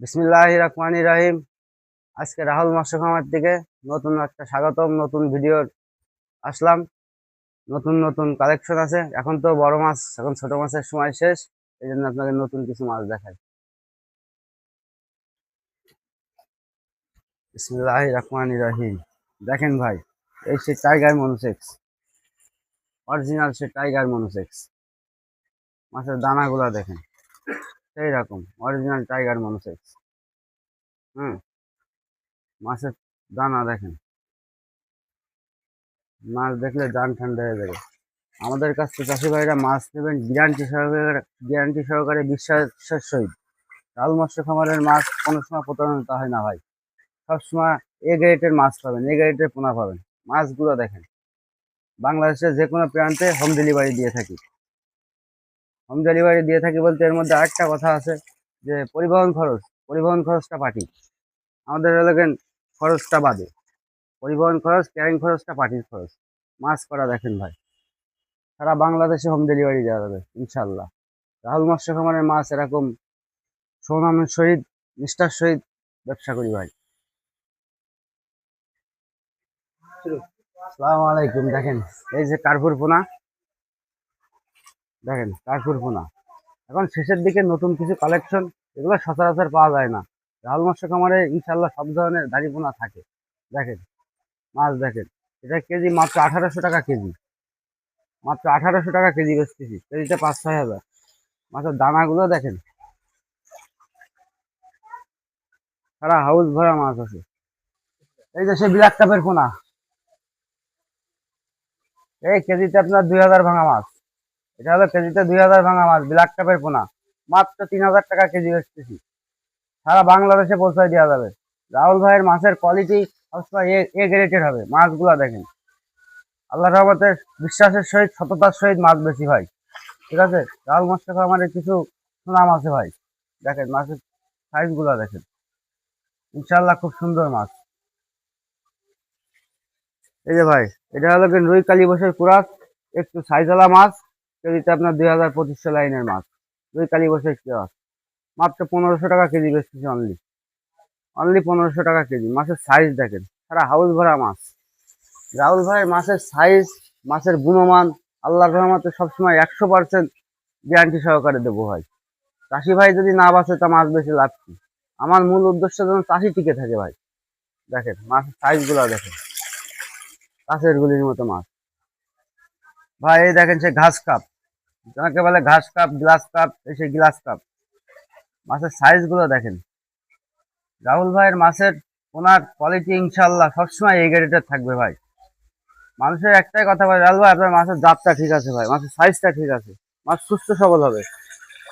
বিসমিল্লাহ রহমান রাহিম আজকে রাহুল মৎস্য খামার থেকে নতুন একটা স্বাগতম, নতুন ভিডিওর আসলাম। নতুন নতুন কালেকশন আছে। এখন তো বড় মাছ, এখন ছোট মাছের সময় শেষ। এই জন্য আপনাকে নতুন কিছু মাছ দেখাই। বিসমিল্লাহ রহমান রাহিম দেখেন ভাই, এই sea tiger monosex original sea tiger monosex মাছের দানাগুলো দেখেন। সেই রকম অরিজিনাল টাইগার মনোসেক্স হুম, মাছের দানা দেখেন। মাছ দেখলে জান ঠান্ডা হয়ে যাবে। আমাদের কাছ থেকে চাষি ভাইরা মাছ নেবেন গ্যারান্টি সহকারে গ্যারান্টি সহকারে বিশ্বাসের সহিত। লাল মৎস্য খামারের মাছ কোনো সময় প্রতারণতা হয় না ভাই। সবসময় এ গ্রেডের মাছ পাবেন এ গ্রেডের পোনা পাবেন। মাছগুলো দেখেন। বাংলাদেশের যে কোনো প্রান্তে হোম ডেলিভারি দিয়ে থাকি। হোম ডেলিভারি দিয়ে থাকি বলতে এর মধ্যে আরেকটা কথা আছে যে পরিবহন খরচ পরিবহন খরচটা পার্টি আমাদের এলাকার খরচটা বাদে। পরিবহন খরচ ক্যারিং খরচটা পার্টির খরচ। মাছ করা দেখেন ভাই। সারা বাংলাদেশে হোম ডেলিভারি দেওয়া যাবে ইনশাল্লাহ রাহুল মৎস্য খামারের মাছ এরকম সৌনামের সহিত নিষ্ঠার সহিত ব্যবসা করি ভাই। আসসালামু আলাইকুম দেখেন। এই যে কার্পুর পোনা। দেখেন কার্পুর পোনা এখন শেষের দিকে নতুন কিছু কালেকশন এগুলো সচরাচর পাওয়া যায় না। রাহুল মৎস্য খামারে ইনশাল্লাহ সব ধরনের দাড়িপোনা থাকে। দেখেন, মাছ দেখেন, এটা কেজি মাত্র আঠারোশো টাকা কেজি। মাত্র আঠারোশো টাকা কেজি বেচতেছি কেজিতে পাঁচ ছয় হাজার। মাছের দানাগুলো দেখেন। সারা হাউস ভরা মাছ আছে। এই যে সে ব্ল্যাক কাপের পোনা। এই কেজিতে আপনার দুই হাজার ভাঙা মাছ। এটা হলো কেজিতে দুই হাজার ভাঙা মাছ ব্ল্যাক কাপের পোনা। মাত্র তিন হাজার টাকা কেজি বেচতেছি। সারা বাংলাদেশে পৌঁছায় দেওয়া যাবে। রাহুল ভাইয়ের মাছের কোয়ালিটি সবসময় এ গ্রেডের হবে। মাছগুলো দেখেন। আল্লাহ রহমতের বিশ্বাসের সহিত, সততার সহিত মাছ বেশি ভাই ঠিক আছে? রাহুল মাছটা আমাদের কিছু সুনাম আছে ভাই। দেখেন, মাছের সাইজগুলা দেখেন। ইনশাল্লাহ খুব সুন্দর মাছ। এই যে ভাই, এটা হলো রুই কালী বসের কুরাক একটু সাইজওয়ালা মাছ। কেজিতে আপনার দুই হাজার পঁচিশশো লাইনের মাছ। রুই কালী বসের কুরাক মাত্র পনেরোশো টাকা কেজি বেচতেছি অনলি অনলি পনেরোশো টাকা কেজি। মাছের সাইজ দেখেন। সারা হাউস ভরা মাছ। রাহুল ভাই, মাছের সাইজ মাছের গুণমান, আল্লাহর রহমতে সবসময় একশো পার্সেন্ট গ্যারান্টি সহকারে দেবো ভাই। চাষি ভাই যদি না বাঁচে, তা মাছ বেশি লাভ কি? আমার মূল উদ্দেশ্য যেন চাষি টিকে থাকে ভাই। দেখেন, মাছের সাইজগুলো দেখেন। কাছের গুলির মতো মাছ। ভাই, এই দেখেন সে ঘাস কাপ। যাকে বলে ঘাস কাপ, গ্লাস কাপ এই সেই গ্লাস কাপ। মাছের সাইজগুলো দেখেন। রাহুল ভাইয়ের মাছের ওনার কোয়ালিটি ইনশাল্লাহ সবসময় এই গ্রেডের থাকবে ভাই। মানুষের একটাই কথা ভাই রাহুল ভাই, আপনার মাছের জাতটা ঠিক আছে ভাই, মাছের সাইজটা ঠিক আছে, মাছ সুস্থ সবল হবে।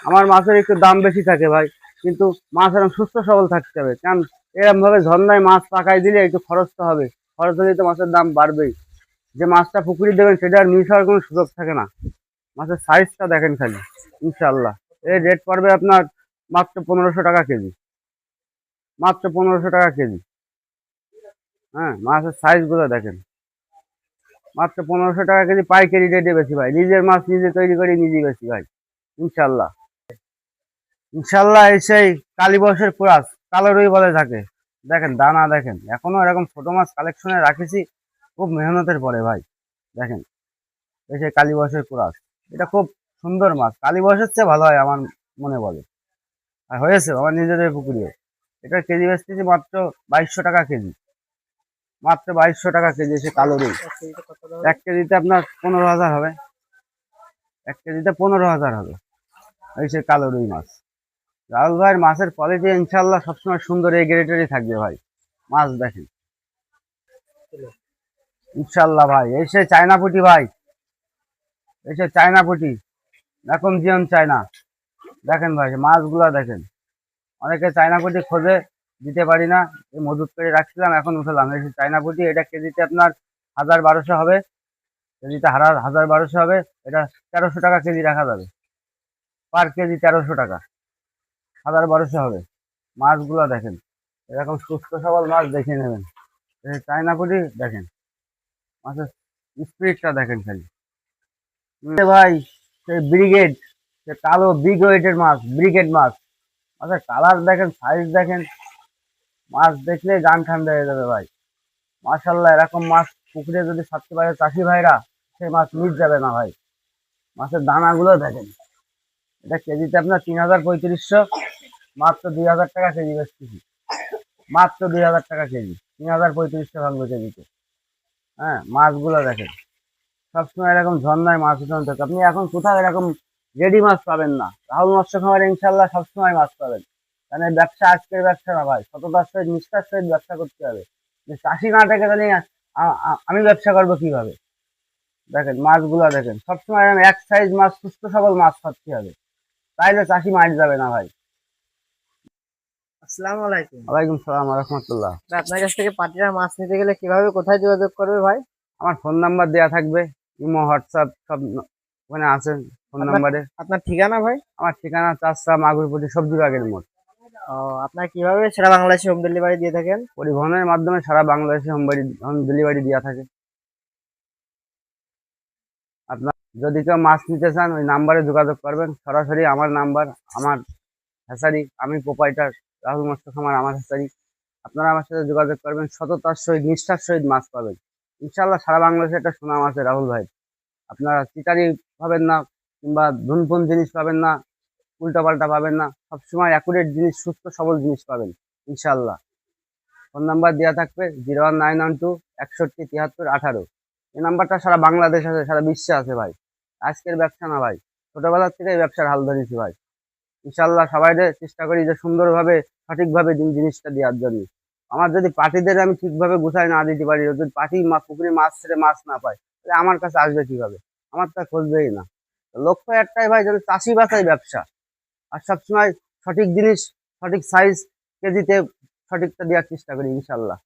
আমার মাছের একটু দাম বেশি থাকে ভাই, কিন্তু মাছ এরকম সুস্থ সবল থাকতে হবে। কারণ এরকম ভাবে ঝর্ণায় মাছ পাকাই দিলে একটু খরচ তো হবে, খরচ হলে তো মাছের দাম বাড়বেই। যে মাছটা পুকুরে দেবেন, সেটা আর মিস হওয়ার কোনো সুযোগ থাকে না। মাছের সাইজটা দেখেন খালি ইনশাল্লাহ এর রেট পড়বে আপনার মাত্র পনেরোশো টাকা কেজি। মাত্র পনেরোশো টাকা কেজি। হ্যাঁ মাছের সাইজগুলো দেখেন। মাত্র পনেরোশো টাকা কেজি পাইকারি রেটে বেশি ভাই। নিজের মাছ নিজে তৈরি করে, নিজেই বেশি ভাই ইনশাল্লাহ ইনশাল্লাহ এই সেই কালীবর্ষের কুরাস, কালো রুই বলে থাকে। দেখেন, দানা দেখেন। এখনও এরকম ছোট মাছ কালেকশনে রাখেছি, খুব মেহনতের পরে ভাই। দেখেন, এই সেই কালীবর্ষের কুরাস। এটা খুব সুন্দর মাছ। কালীবর্ষের চেয়ে ভালো হয় আমার মনে বলে। আর হয়েছে, আমার নিজেদের পুকুরে। এটা কেজি বেচতেছি মাত্র বাইশশো টাকা কেজি। মাত্র বাইশশো টাকা কেজি সে কালো রুই এক কেজিতে আপনার পনেরো হাজার হবে। এক কেজিতে পনেরো হাজার হবে। এই সে কালো রুই মাছ। রাহুল ভাইয়ের মাছের কোয়ালিটি ইনশাল্লাহ সবসময় সুন্দর, এই গ্রেডেরই থাকবে ভাই। মাছ দেখেন। ইনশাল্লাহ ভাই, এই সে চায়না পুটি ভাই। এই সে চায়না পুটি। এখন জিয়ন চায়না। দেখেন ভাই, মাছগুলা দেখেন। অনেকে চায়না পুটি খোঁজে দিতে পারি না। এই মজুত করে রাখছিলাম, এখন উঠলাম। যে চায়না পুটি, এটা কেজিতে আপনার হাজার বারোশো হবে। কেজিতে হাজার হাজার বারোশো হবে। এটা তেরোশো টাকা কেজি রাখা যাবে। পার কেজি তেরোশো টাকা। হাজার বারোশো হবে। মাছগুলো দেখেন। এরকম সুস্থ সবল মাছ দেখে নেবেন। চায়না পুটি, দেখেন। মাছের স্পিডটা দেখেন খালি। ভাই সেই ব্রিগেড সে কালো বিগ ওয়েটের মাছ ব্রিগেড মাছ মাছের কালার দেখেন সাইজ দেখেন। মাছ দেখলে গান ঠান্ডা হয়ে যাবে ভাই। মাশাল্লাহ এরকম মাছ পুকুরে যদি ছাড়তে পারে চাষি ভাইরা, সেই মাছ মিট যাবে না ভাই। মাছের দানাগুলো দেখেন। এটা কেজিতে আপনার তিন হাজার পঁয়ত্রিশশো, মাত্র দুই হাজার টাকা কেজি বেচতেছি। মাত্র দুই হাজার টাকা কেজি, তিন হাজার পঁয়ত্রিশশো ভাঙবে কেজিতে। হ্যাঁ মাছগুলো দেখেন। সবসময় এরকম ঝর্ণায় মাছ উঠানো থাকে আপনি এখন কোথাও এরকম রেডি মাছ পাবেন না। রাহুল মৎস্য খামারে ইনশাল্লাহ সবসময় মাছ পাবেন। কারণ ব্যবসা আজকের ব্যবসা না ভাই সততার সহিত নিষ্ঠার সহিত ব্যবসা করতে হবে। যে চাষি না থেকে তাহলে আমি ব্যবসা করব কীভাবে? দেখেন মাছগুলো দেখেন সবসময় এরকম এক সাইজ মাছ সুস্থ সবল মাছ খাচ্ছে হবে। তাইলে চাষি মার যাবে না ভাই। আসসালামু আলাইকুম। ওয়ালাইকুম সালাম রহমতুল্লাহ। আপনার কাছ থেকে পাটিরা মাছ নিতে গেলে কীভাবে কোথায় যোগাযোগ করবে ভাই? আমার ফোন নাম্বার দেওয়া থাকবে। ইমো হোয়াটসঅ্যাপ সব ওখানে আছে ফোন নাম্বারে। আপনার ঠিকানা ভাই? আমার ঠিকানা চাষরা মাগুরপটি সবজি বাগের মোড়। ও আপনার কীভাবে সারা বাংলাদেশে হোম ডেলিভারি দিয়ে থাকেন? পরিবহনের মাধ্যমে সারা বাংলাদেশে হোম হোম ডেলিভারি দেওয়া থাকে। আপনার যদি কেউ মাছ নিতে চান ওই নাম্বারে যোগাযোগ করবেন। সরাসরি আমার নাম্বার আমার হ্যাসারি আমি প্রোপাইটার রাহুল মৎস্য খামার আমার হ্যাসারি আপনারা আমার সাথে যোগাযোগ করবেন। সততার সহিত নিষ্ঠার সহিত মাছ পাবেন। ইনশাল্লাহ সারা বাংলাদেশে একটা সুনাম আছে, রাহুল ভাই। আপনারা চিটারি পাবেন না কিংবা ধুনফুন জিনিস পাবেন না, উল্টাপাল্টা পাবেন না, সবসময় অ্যাকুরেট জিনিস, সুস্থ, সবল জিনিস পাবেন ইনশাল্লাহ ফোন নাম্বার দেওয়া থাকবে zero one nine one two একষট্টি তিয়াত্তর আঠারো। এই নাম্বারটা সারা বাংলাদেশ আছে, সারা বিশ্বে আছে ভাই। আজকের ব্যবসা না ভাই ছোটবেলার থেকে এই ব্যবসার হাল ধরেছি ভাই। ইনশাল্লাহ সবাই চেষ্টা করি যে সুন্দরভাবে, সঠিকভাবে জিনিসটা দেওয়ার জন্য। আমার যদি পার্টিদের আমি ঠিকভাবে গুছাই না দিতে পারি, যদি পার্টি মা পুকুরে মাছ ছেড়ে মাছ না পাই তাহলে আমার কাছে আসবে কীভাবে? আমার তা খুঁজবেই না। লক্ষ্য একটাই ভাই, যেন চাষি বাসাই ব্যবসা। আর সবসময় সঠিক জিনিস, সঠিক সাইজ কেজিতে সঠিকটা দেওয়ার চেষ্টা করি, ইনশাল্লাহ।